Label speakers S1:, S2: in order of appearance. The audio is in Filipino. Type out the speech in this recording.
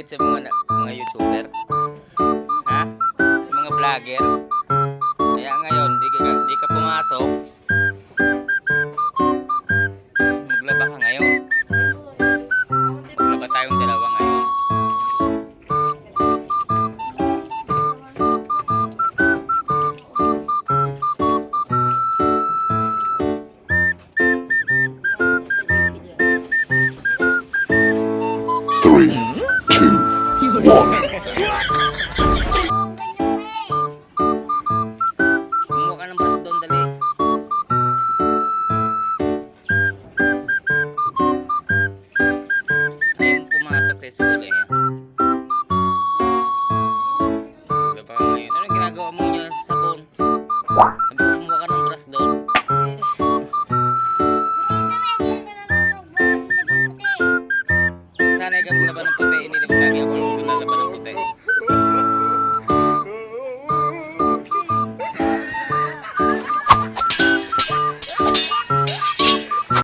S1: inggit sa mga mga YouTuber? Ha? Sa mga vlogger? Kaya ngayon, di ka, di ka pumasok. Maglaba ka ngayon. Maglaba tayong dalawa ngayon. Three,
S2: ano one.
S1: Gumawa ka ng dali. Ayun, pumasok kayo sa kulay niya. Diba pa ngayon? Sabon? Sabi ko, gumawa ka ng brush doon. Ba ng puti?